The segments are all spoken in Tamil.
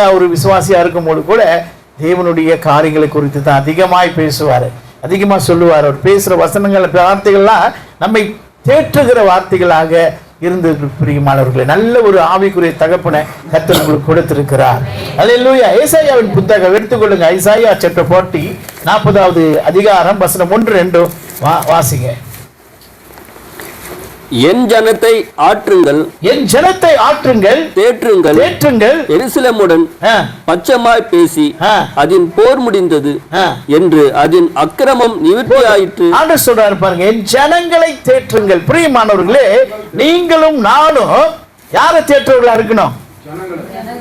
ஒரு விசுவாசியா இருக்கும்போது கூட தேவனுடைய காரியங்களை குறித்து தான் அதிகமாய் பேசுவார். அதிகமா சொல்லுவார். அவர் பேசுகிற வசனங்கள் வார்த்தைகள்லாம் நம்மை தேற்றுகிற வார்த்தைகளாக இருந்து பிரியமானவர்களே. நல்ல ஒரு ஆவிக்குரிய தகப்பனை கர்த்தர் உங்களுக்கு கொடுத்திருக்கிறார். அல்லேலூயா ஐசாயாவின் புத்தகம் எடுத்துக்கொள்ளுங்க. ஐசாயா சாப்டர் 40 நாற்பதாவது அதிகாரம் வசனம் ஒன்று ரெண்டும் வா வாசிங்க. என் ஜனத்தை ஆற்றுங்கள். என் ஜனத்தை ஆற்றுங்கள். தேற்றுங்கள். தேற்றுங்கள். எருசலேமுடன் பச்சமாய் பேசி அதன் போர் முடிந்தது. என்று அதன் அக்கிரமம் நிவர்த்தியாயிற்று. ஆண்டவர் சொல்றாரு பாருங்க என் ஜனங்களை தேற்றுங்கள். பிரியமானவர்களே நீங்களும் நானும் யாரை தேற்றவர்களா இருக்கணும்?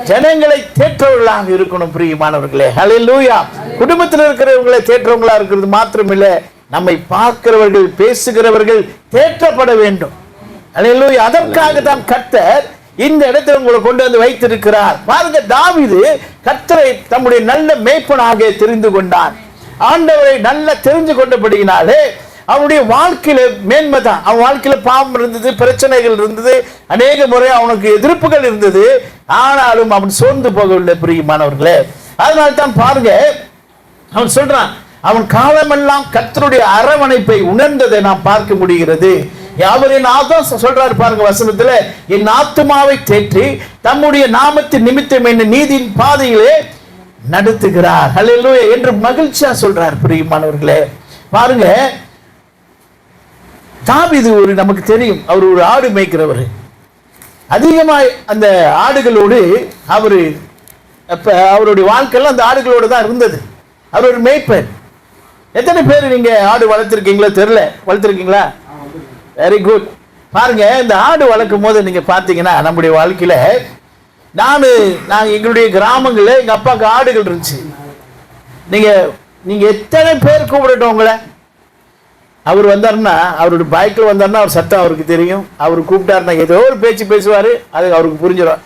ஜனங்களை தேற்றவர்களாக இருக்கணும் பிரியமானவர்களே. ஹalleluya குடும்பத்தில் இருக்கிறவங்களை தேற்றவங்களா இருக்கிறது மாத்திரமில்ல. நம்மை பார்க்கிறவர்கள் பேசுகிறவர்கள் தேற்றப்பட வேண்டும். அதற்காக தான் கர்த்தர் இந்த இடத்தில் உங்களை கொண்டு வந்து வைத்திருக்கிறார். பாருங்க தாவிது கர்த்தரை தம்முடைய நல்ல மேய்ப்பனாக தெரிந்து கொண்டான். ஆண்டவரை நல்லா தெரிஞ்சு கொண்டபடியினாலே அவனுடைய வாழ்க்கையில மேன்மை தான். அவன் வாழ்க்கையில பாவம் இருந்தது பிரச்சனைகள் இருந்தது அநேக முறை அவனுக்கு எதிர்ப்புகள் இருந்தது. ஆனாலும் அவன் சோர்ந்து போகவில்லை பிரியமானவர்களே. அதனால தான் பாருங்க அவன் சொல்றான் அவன் காலமெல்லாம் கர்த்தருடைய அரவணைப்பை உணர்ந்ததை நாம் பார்க்க முடிகிறது. அவரின் ஆதம் சொல்றாரு பாருங்க வசனத்துல என் ஆத்துமாவை தேற்றி தம்முடைய நாமத்தின் நிமித்தம் என்ன நீதியின் பாதையிலே நடத்துகிறார். ஹalleluya என்று மகிழ்ச்சியா சொல்றார் பிரியமானவர்களே. பாருங்க இது ஒரு நமக்கு தெரியும். அவர் ஒரு ஆடு மேய்க்கிறவர். அதிகமாய் அந்த ஆடுகளோடு அவர் அப்ப அவருடைய வாழ்க்கையெல்லாம் அந்த ஆடுகளோடு தான் இருந்தது. அவர் ஒரு மேய்ப்பர். எத்தனை பேர் நீங்க ஆடு வளர்த்துருக்கீங்களோ தெரியல. வளர்த்துருக்கீங்களா? வெரி குட் பாருங்க இந்த ஆடு வளர்க்கும் போது நீங்க பார்த்தீங்கன்னா நம்முடைய வாழ்க்கையில நான் நான் எங்களுடைய கிராமங்களில் எங்க அப்பாவுக்கு ஆடுகள் இருந்துச்சு. நீங்க நீங்க எத்தனை பேர் கூப்பிடட்டும் உங்களை? அவர் வந்தாருன்னா அவருடைய பைக்கில் வந்தாருன்னா அவர் சத்தம் அவருக்கு தெரியும். அவர் கூப்பிட்டாருன்னா ஏதோ ஒரு பேச்சு பேசுவார் அது அவருக்கு புரிஞ்சிடும்.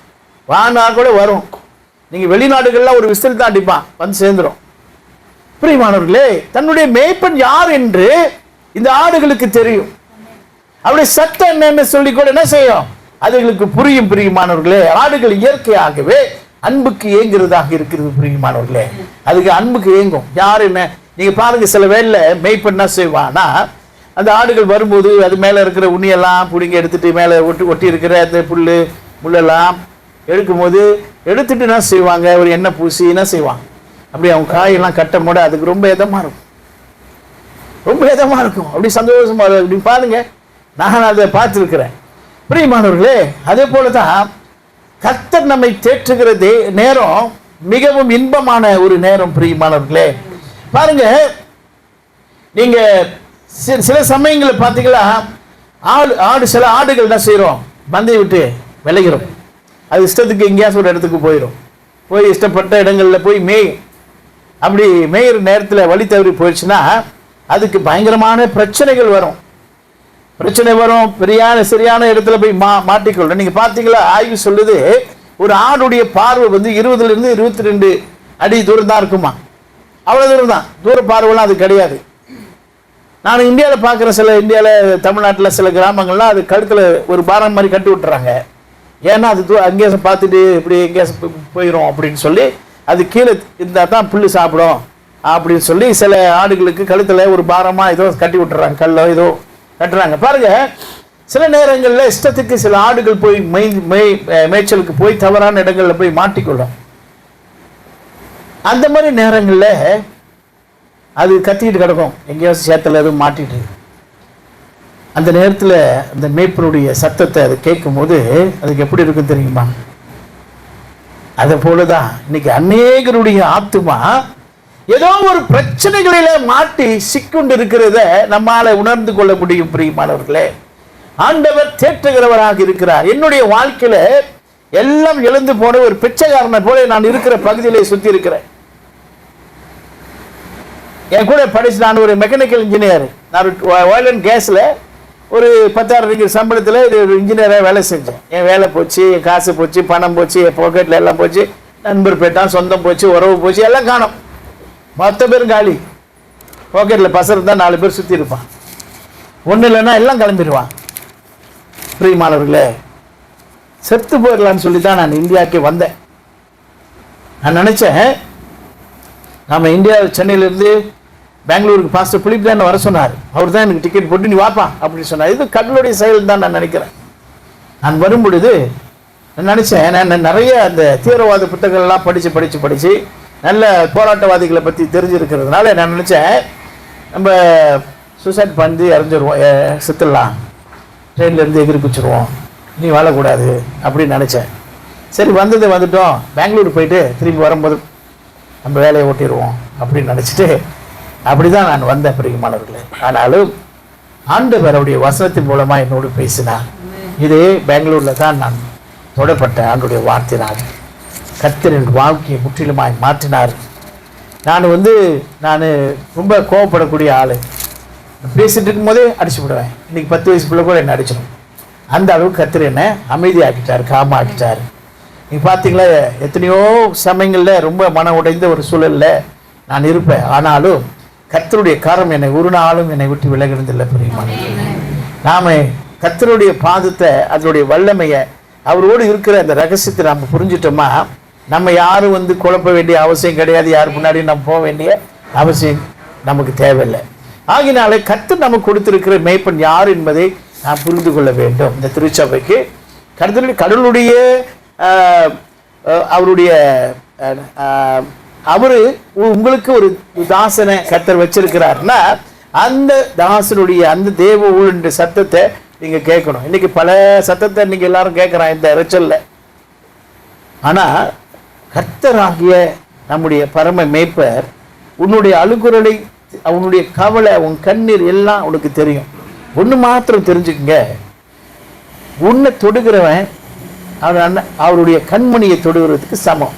வானா கூட வரும். நீங்கள் வெளிநாடுகள்லாம் ஒரு விசில் தான் அடிப்பான் வந்து சேர்ந்துடும் பிரியமானவர்களே தன்னுடைய மேய்ப்பன் யார் என்று இந்த ஆடுகளுக்கு தெரியும். அவருடைய சத்தம் என்னன்னு சொல்லி கூட என்ன செய்யும்? அதுகளுக்கு புரியும் பிரியமானவர்களே ஆடுகள் இயற்கையாகவே அன்புக்கு ஏங்குறதாக இருக்கிறது பிரியமானவர்களே. அதுக்கு அன்புக்கு ஏங்கும். யார் என்ன? நீங்க பாருங்க சில வேலையில் மேய்ப்பன் என்ன செய்வான்னா அந்த ஆடுகள் வரும்போது அது மேலே இருக்கிற உண்ணியெல்லாம் பிடிங்கி எடுத்துட்டு மேலே ஒட்டி ஒட்டி இருக்கிற அந்த புல்லு முள்ளெல்லாம் எடுக்கும்போது எடுத்துட்டு என்ன செய்வாங்க? ஒரு எண்ணெய் பூசி என்ன செய்வாங்க? அப்படி அவங்க காயெல்லாம் கட்டும் போட அதுக்கு ரொம்ப இதமாக இருக்கும். ரொம்ப இதமாக இருக்கும். அப்படி சந்தோஷமாக இருக்கும். அப்படி பாருங்க நான் அதை பார்த்துருக்கிறேன். பிரியமானவர்களே அதே போல தான் கர்த்தர் நம்மை தேற்றுகிறது நேரம் மிகவும் இன்பமான ஒரு நேரம் பிரியமானவர்களே. பாருங்க நீங்க சில சமயங்களில் பார்த்தீங்களா ஆடு ஆடு சில ஆடுகள் என்ன செய்கிறோம் பந்தை விட்டு விளைகிறோம் அது இஷ்டத்துக்கு எங்கேயாச்சும் ஒரு இடத்துக்கு போயிடும் போய் இஷ்டப்பட்ட இடங்களில் போய் மேய் அப்படி மேயிற நேரத்தில் வழி தவறி போயிடுச்சுன்னா அதுக்கு பயங்கரமான பிரச்சனைகள் வரும். பிரச்சனை வரும். பெரியான சரியான இடத்துல போய் மா மாட்டிக்கொள்ளும் நீங்க பார்த்தீங்களா? ஆய்வு சொல்லுது ஒரு ஆடுடைய பார்வை வந்து இருபதுல இருந்து இருபத்தி ரெண்டு அடி தூரம் தான் இருக்குமா? அவ்வளவு தூரம் தான். தூர பார்வைலாம் அது கிடையாது. நான் இந்தியாவில் பார்க்குற சில இந்தியாவில் தமிழ்நாட்டில் சில கிராமங்கள்லாம் அது கழுத்தில் ஒரு பாரம் மாதிரி கட்டி விட்டுறாங்க. ஏன்னா அது தூ அங்கேயே பார்த்துட்டு இப்படி எங்கேயா போயிடும் அப்படின்னு சொல்லி அது கீழே இருந்தால் தான் புல்லு சாப்பிடும் அப்படின்னு சொல்லி சில ஆடுகளுக்கு கழுத்தில் ஒரு பாரமாக ஏதோ கட்டி விட்டுறாங்க. கல்லோ ஏதோ கட்டுறாங்க. பாருங்க சில நேரங்களில் இஷ்டத்துக்கு சில ஆடுகள் போய் மெய் மெய் மேய்ச்சலுக்கு போய் தவறான இடங்களில் போய் மாட்டிக்கொள்ளும் அந்த மாதிரி நேரங்களில் அது கத்திக்கிட்டு கிடக்கும். எங்கேயாவது சேத்தில் எதுவும் மாட்டிட்டு. அந்த நேரத்தில் அந்த மேய்ப்பனுடைய சத்தத்தை அது கேட்கும்போது அதுக்கு எப்படி இருக்கும் தெரியுமா? அதை போலதான் இன்னைக்கு அநேகருடைய ஆத்துமா ஏதோ ஒரு பிரச்சனைகளில மாட்டி சிக்குண்டு இருக்கிறத நம்மால உணர்ந்து கொள்ள முடியும் பிரியமானவர்களே. ஆண்டவர் தேற்றுகிறவராக இருக்கிறார். என்னுடைய வாழ்க்கையில எல்லாம் எழுந்து போன ஒரு பிச்சைக்காரனை போல நான் இருக்கிற பகுதியிலே சுத்தி இருக்கிறேன். என் கூட படிச்சு நான் ஒரு மெக்கானிக்கல் இன்ஜினியர் நான் ஆயில் அண்ட் கேஸில் ஒரு பத்தாயிரம் ரிங்கர் சம்பளத்தில் ஒரு இன்ஜினியராக வேலை செஞ்சேன். என் வேலை போச்சு என் காசு போச்சு பணம் போச்சு என் பாக்கெட்டில் எல்லாம் போச்சு. நண்பர் போயிட்டான் சொந்தம் போச்சு உறவு போச்சு எல்லாம் காணும். மற்ற பேரும் காலி. பாக்கெட்டில் பசங்க இருந்தால் நாலு பேர் சுற்றி இருப்பான். ஒன்றும் இல்லைன்னா எல்லாம் கிளம்பிடுவான். பிரியமானவர்களே செத்து போயிடலான்னு சொல்லி தான் நான் இந்தியாவுக்கே வந்தேன். நான் நினச்சேன் நம்ம இந்தியா சென்னையிலேருந்து பெங்களூருக்கு பாஸ்டர் புளிப் தான் வர சொன்னார். அவர் தான் எனக்கு டிக்கெட் போட்டு நீ வாப்பா அப்படின்னு சொன்னார். இது கடலுடைய செயல் தான் நான் நினைக்கிறேன். நான் வரும் பொழுது நான் நினச்சேன் நான் நிறைய அந்த தீவிரவாத புத்தகங்கள்லாம் படித்து படித்து படித்து நல்ல போராட்டவாதிகளை பற்றி தெரிஞ்சிருக்கிறதுனால நான் நினச்சேன் நம்ம சூசைட் பண்ணி இறஞ்சிருவோம் செத்துடலாம். ட்ரெயின்லேருந்து எகிரி குச்சிருவோம். நீ வாழக்கூடாது அப்படின்னு நினச்சேன். சரி வந்தது வந்துட்டோம். பெங்களூர் போயிட்டு திரும்பி வரும்போது நம்ம வேலையை ஓட்டிடுவோம் அப்படின்னு நினச்சிட்டு அப்படி தான் நான் வந்தேன் பிரியமானவர்களே ஆனாலும் ஆண்டவருடைய வசனத்தின் மூலமாக என்னோடு பேசினார். இதே பெங்களூரில் தான் நான் தொடப்பட்ட ஆண்டுடைய வார்த்தையினால் கர்த்தர் என் வாழ்க்கையை முற்றிலுமாய் மாற்றினார். நான் வந்து நான் ரொம்ப கோவப்படக்கூடிய ஆள். பேசிட்டு இருக்கும்போதே அடிச்சு விடுவேன். இன்றைக்கி பத்து வயசு பிள்ளை கூட என்ன அடிச்சிடும். அந்த அளவுக்கு கர்த்தர் என்னை அமைதியாக்கிட்டார் காமாக்கிட்டார். நீ பார்த்தீங்களா எத்தனையோ சமயங்களில் ரொம்ப மன உடைந்த ஒரு சூழலில் நான் இருப்பேன். ஆனாலும் கத்தருடைய காரம் என்னை ஒரு நாளும் என்னை விட்டு விலகினதில்லை பிரியமானவர்களே நாம கத்தருடைய பாதத்தை அதனுடைய வல்லமையை அவரோடு இருக்கிற அந்த ரகசியத்தை நாம் புரிஞ்சிட்டோமா நம்ம யாரும் வந்து குழப்ப வேண்டிய அவசியம் கிடையாது. யார் முன்னாடி நம்ம போக வேண்டிய அவசியம் நமக்கு தேவையில்லை. ஆகினாலே கத்து நமக்கு கொடுத்திருக்கிற மேய்ப்பன் யார் என்பதை நாம் புரிந்து கொள்ள வேண்டும். இந்த திருச்சபைக்கு கடவுளுடைய கடவுளுடைய அவருடைய அவர் உ- உங்களுக்கு ஒரு தாசனை கத்தர் வச்சிருக்கிறார்னா அந்த தாசனுடைய அந்த தேவ ஊழன்ற சத்தத்தை நீங்கள் கேட்கணும். இன்னைக்கு பல சத்தத்தை இன்னைக்கு எல்லாரும் கேட்குறான் இந்த இறைச்சலில் ஆனால் கர்த்தராகிய நம்முடைய பரம மேய்ப்பர் உன்னுடைய அழுகுரலை அவனுடைய கவலை உன் கண்ணீர் எல்லாம் உனக்கு தெரியும். ஒன்று மாத்திரம் தெரிஞ்சுக்கங்க. உன்னை தொடுகிறவன் அவர் அண்ணன் அவருடைய கண்மணியை தொடுகிறதுக்கு சமம்.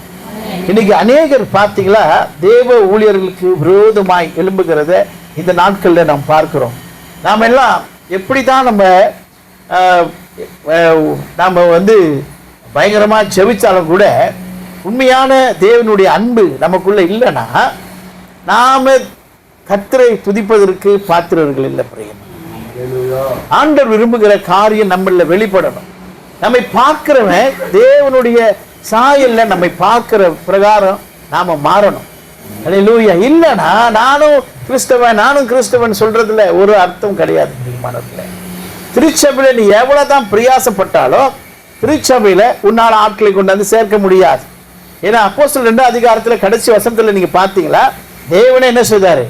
இன்னைக்கு அநேகர் பார்த்தீங்களா தேவ ஊழியர்களுக்கு விரோதமாய் எழும்புகிறத இந்த நாட்களில் நாம் பார்க்கிறோம். நாம் எல்லாம் எப்படி தான் நம்ம நாம் வந்து பயங்கரமாக செவிச்சாலும் கூட உண்மையான தேவனுடைய அன்பு நமக்குள்ள இல்லைன்னா நாம கத்தரை துதிப்பதற்கு பாத்திரர்கள் இல்லை பிரியமா. ஆண்டவர் விரும்புகிற காரியம் நம்மள வெளிப்படணும். நம்மை பார்க்கிறவன் தேவனுடைய சாயல்ல நம்மை பார்க்கிற பிரகாரம் நாம மாறணும். அல்லேலூயா இல்லைன்னா நானும் கிறிஸ்தவன் நானும் கிறிஸ்தவன் சொல்றதுல ஒரு அர்த்தம் கிடையாது பிரியமானவர்களே திருச்சபையில நீ எவ்வளவுதான் பிரயாசப்பட்டாலும் திருச்சபையில உன்னால ஆட்களை கொண்டாந்து சேர்க்க முடியாது. ஏன்னா அப்போஸ்தலர் ரெண்டாம் அதிகாரத்தில் கடைசி வசத்தில் நீங்கள் பார்த்தீங்களா? தேவனே என்ன செய்தார்?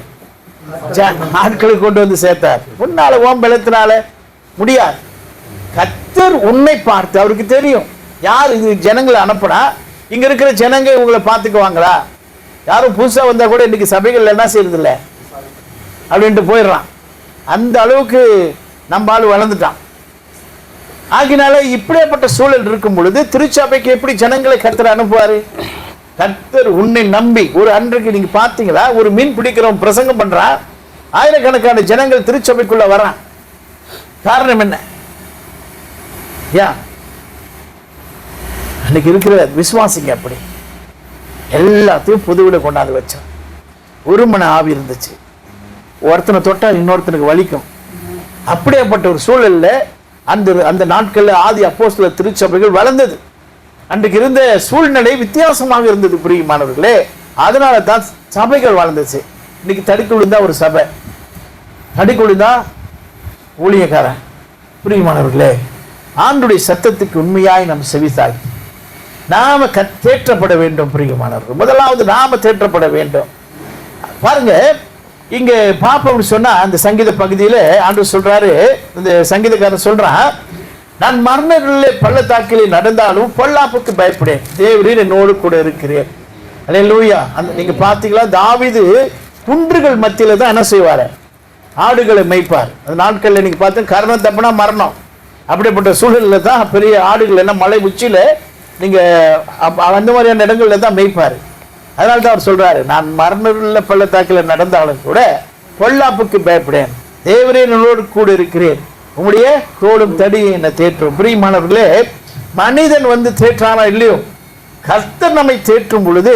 ஜ- ஆட்களை கொண்டு வந்து சேர்த்தார். உன்னால ஓம் பலத்தினால முடியாது. கத்தர் உன்னை பார்த்து அவருக்கு தெரியும். யார் இது ஜனங்களை அனுப்புனா? இங்க இருக்கிற ஜனங்க இவங்களை பார்த்துக்குவாங்களா? யாரும் புதுசா வந்தா கூட இன்னைக்கு சபைகள் என்ன செய்யறது அப்படின்ட்டு போயிடுறான். அந்த அளவுக்கு நம்ம ஆள் வளர்ந்துட்டான். ஆகினால இப்படியாப்பட்ட சூழல் இருக்கும் பொழுது திருச்சபைக்கு எப்படி ஜனங்களை கர்த்தர் அனுப்புவாரு? கர்த்தர் உன்னை நம்பி. ஒரு அன்றைக்கு நீங்க பார்த்தீங்களா? ஒரு மீன் பிடிக்கிறவன் பிரசங்கம் பண்றான் ஆயிரக்கணக்கான ஜனங்கள் திருச்சபைக்குள்ள வரான். காரணம் என்ன? யா. அன்னைக்கு இருக்கிற விசுவாசிங்க அப்படி. எல்லாத்தையும் புதுவில கொண்டாந்து வச்சான். ஒரு மணி ஆவி இருந்துச்சு. ஒருத்தனை தொட்டா இன்னொருத்தனுக்கு வலிக்கும். அப்படியாப்பட்ட ஒரு சூழல்ல அந்த அந்த நாட்களில் ஆதி அப்போஸ்தல திருச்சபைகள் வளர்ந்தது. அன்றைக்கு இருந்த சூழ்நிலை வித்தியாசமாக இருந்தது பிரியமானவர்களே. அதனால தான் சபைகள் வளர்ந்துச்சு. இன்னைக்கு தடுக்கி விழுந்தா ஒரு சபை. தடுக்கி விழுந்தா ஊழியக்காரன். பிரியமானவர்களே ஆண்டுடைய சத்தத்துக்கு உண்மையாய் நாம் செவிசாகி நாம தேற்றப்பட வேண்டும் பிரியமானவர்கள். முதலாவது நாம தேற்றப்பட வேண்டும். பாருங்க இங்க பாப்போம்னு சொன்னா அந்த சங்கீத பகுதியில் ஆண்டு சொல்றாரு இந்த சங்கீதக்காரன் சொல்றான் நான் மரணங்களிலே பள்ளத்தாக்கிலே நடந்தாலும் பொல்லாப்புக்கு பயப்படேன். தேவரீர் என்னோடு கூட இருக்கிறேன் அதே லூயா அந்த நீங்க பாத்தீங்களா தாவிது குன்றுகள் மத்தியில தான் என்ன செய்வார்? ஆடுகளை மேய்ப்பார். அந்த நாட்கள்ல நீங்க பார்த்து கரணம் தப்புனா மரணம். அப்படிப்பட்ட சூழலில் தான் பெரிய ஆடுகள் என்ன மலை உச்சியில நீங்க அந்த மாதிரியான இடங்கள்ல தான் மேய்ப்பார். அதனால தான் அவர் சொல்றாரு நான் மரணமுள்ள பள்ளத்தாக்கில் நடந்தாலும் கூட பொல்லாப்புக்கு பயப்படேன். தேவரே என்னோடு கூட இருக்கிறேன். உங்களுடைய தோளும் தடி என்னை தேற்றும். பிரியமானவர்களே மனிதன் வந்து தேற்றானா இல்லையோ? கர்த்தர் நம்மை தேற்றும் பொழுது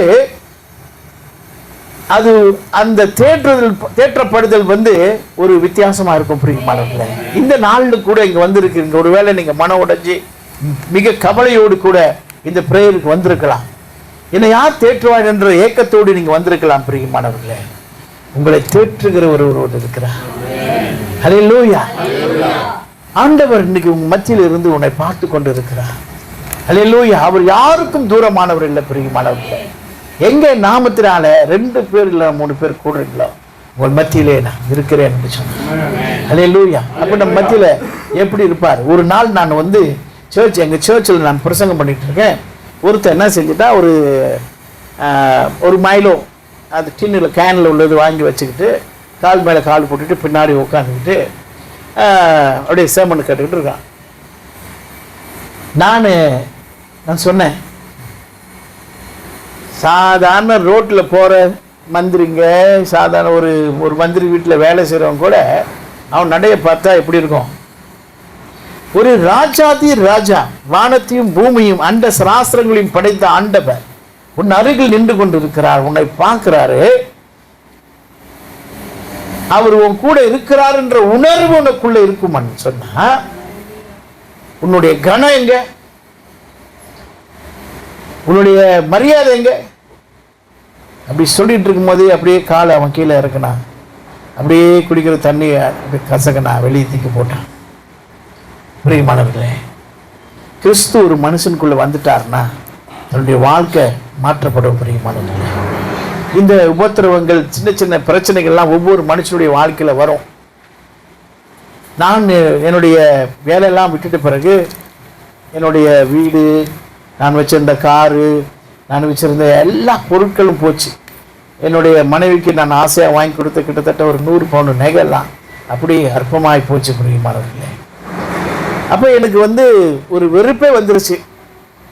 அது அந்த தேற்றுதல் தேற்றப்படுதல் வந்து ஒரு வித்தியாசமாக இருக்கும் பிரியமானவர்களே. இந்த நாளில் கூட இங்க வந்திருக்கீங்க ஒருவேளை நீங்கள் மன உடைஞ்சி மிக கவலையோடு கூட இந்த பிரேயருக்கு வந்திருக்கலாம். என்னை யார் தேற்றுவார் என்ற ஏக்கத்தோடு நீங்க வந்திருக்கலாம் பிரியமானவர்களே. உங்களை தேற்றுகிற ஒருவர் இருக்கிறார். லூயா ஆண்டவர் இன்னைக்கு உங்க மத்தியில் இருந்து உன்னை பார்த்து கொண்டு இருக்கிறார் லூயா அவர் யாருக்கும் தூரமானவர் இல்லை பிரியமானவர்கள். எங்கே நாமத்தினால ரெண்டு பேர் இல்லை மூணு பேர் கூட உங்கள் மத்தியிலே நான் இருக்கிறேன் என்று சொன்னார். ஹalleluya அப்ப நம்ம மத்தியில எப்படி இருப்பார்? ஒரு நாள் நான் வந்து சர்ச் எங்கள் சர்ச்சில் நான் பிரசங்கம் பண்ணிட்டு இருக்கேன். ஒருத்தர் என்ன செஞ்சுட்டா ஒரு ஒரு மைலோ அது டின்னில் கேனில் உள்ளது வாங்கி வச்சுக்கிட்டு கால் மேலே கால் போட்டுட்டு பின்னாடி உட்காந்துக்கிட்டு அப்படியே சேமன் கேட்டுக்கிட்டு இருக்கான். நான் நான் சொன்னேன் சாதாரண ரோட்டில் போகிற மந்திரிங்க சாதாரண ஒரு ஒரு மந்திரி வீட்டில் வேலை செய்கிறவங்க கூட அவன் நடையை பார்த்தா எப்படி இருக்கும்? ஒரு ராஜாதி ராஜா வானத்தையும் பூமியும் அண்ட சராஸ்திரங்களையும் படைத்த ஆண்டவர் உன் அருகில் நின்று கொண்டிருக்கிறார் உன்னை பார்க்கிறாரு. அவர் உன் கூட இருக்கிறார் என்ற உணர்வு உனக்குள்ள இருக்குமான்னு சொன்னா உன்னுடைய கனம் எங்க? உன்னுடைய மரியாதை எங்க? அப்படி சொல்லிட்டு இருக்கும்போதே அப்படியே காலை அவன் கீழே இறக்குனா அப்படியே குடிக்கிற தண்ணியை அப்படியே கசக்கனா வெளியே தூக்கி போட்டான். பிரியமானவர்களே கிறிஸ்து ஒரு மனுஷனுக்குள்ளே வந்துட்டார்னா தன்னுடைய வாழ்க்கை மாற்றப்படும் பிரியமானவர்களே. இந்த உபத்திரவங்கள் சின்ன சின்ன பிரச்சனைகள்லாம் ஒவ்வொரு மனுஷனுடைய வாழ்க்கையில் வரும். நான் என்னுடைய வேலையெல்லாம் விட்டுட்ட பிறகு என்னுடைய வீடு நான் வச்சிருந்த காரு நான் வச்சிருந்த எல்லா பொருட்களும் போச்சு. என்னுடைய மனைவிக்கு நான் ஆசையாக வாங்கி கொடுத்த கிட்டத்தட்ட ஒரு நூறு பவுண்டு நகைலாம் அப்படியே அற்பமாகி போச்சு பிரியமானவர்களே. அப்போ எனக்கு வந்து ஒரு வெறுப்பே வந்துருச்சு.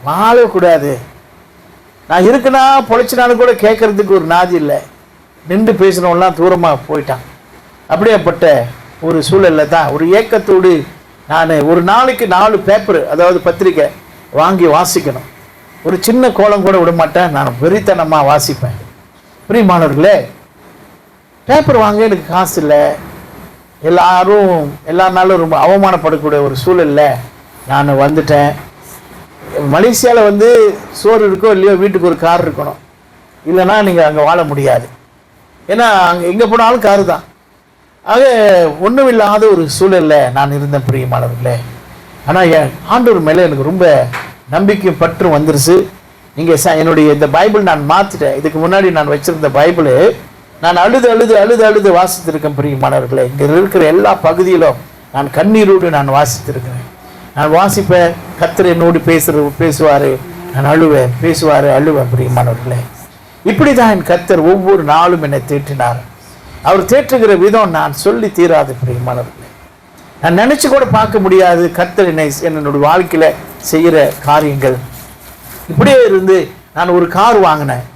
வாழக்கூடாது. நான் இருக்குன்னா பொழைச்சினாலும் கூட கேட்கறதுக்கு ஒரு நாதி இல்லை. நின்று பேசினவெல்லாம் தூரமாக போயிட்டான். அப்படியேப்பட்ட ஒரு சூழலில் தான் ஒரு ஏக்கத்தோடு நான் ஒரு நாளைக்கு நாலு பேப்பர் அதாவது பத்திரிக்கை வாங்கி வாசிக்கணும். ஒரு சின்ன கோலம் கூட விட மாட்டேன் நான் வெறித்தனமாக வாசிப்பேன். பிரியமானவர்களே பேப்பர் வாங்க எனக்கு காசு இல்லை. எல்லாரும் எல்லா நாளும் ரொம்ப அவமானப்படக்கூடிய ஒரு சூழல்ல நான் வந்துட்டேன். மலேசியாவில் வந்து சோறு இருக்கோ இல்லையோ வீட்டுக்கு ஒரு கார் இருக்கணும். இல்லைன்னா நீங்கள் அங்கே வாழ முடியாது. ஏன்னா அங்கே எங்கே போனாலும் காரு தான். ஆக ஒன்றும் இல்லாத ஒரு சூழல்ல நான் இருந்தேன் பிரியமானவர்களே. ஆனால் என் ஆண்டூர் மேலே எனக்கு ரொம்ப நம்பிக்கையும் பற்றும் வந்துருச்சு. நீங்கள் ச என்னுடைய இந்த பைபிள் நான் மாற்றிட்டேன் இதுக்கு முன்னாடி நான் வச்சுருந்த பைபிளு நான் அழுது அழுது அழுது அழுது வாசித்திருக்கேன் பிரியமானவர்களே இங்கே இருக்கிற எல்லா பகுதியிலும் நான் கண்ணீரோடு நான் வாசித்திருக்கிறேன். நான் வாசிப்பேன் கத்தர் என்னோடு பேசுற பேசுவார். நான் அழுவேன் பேசுவார் அழுவேன் பிரியமானவர்களே இப்படி தான் என் கத்தர் ஒவ்வொரு நாளும் என்னை தேற்றினார். அவர் தேற்றுகிற விதம் நான் சொல்லி தீராது பிரியமானவர்களே நான் நினச்சி கூட பார்க்க முடியாது கத்தர் என்னை என்னோட வாழ்க்கையில் செய்கிற காரியங்கள். இப்படியே இருந்து நான் ஒரு கார் வாங்கினேன்.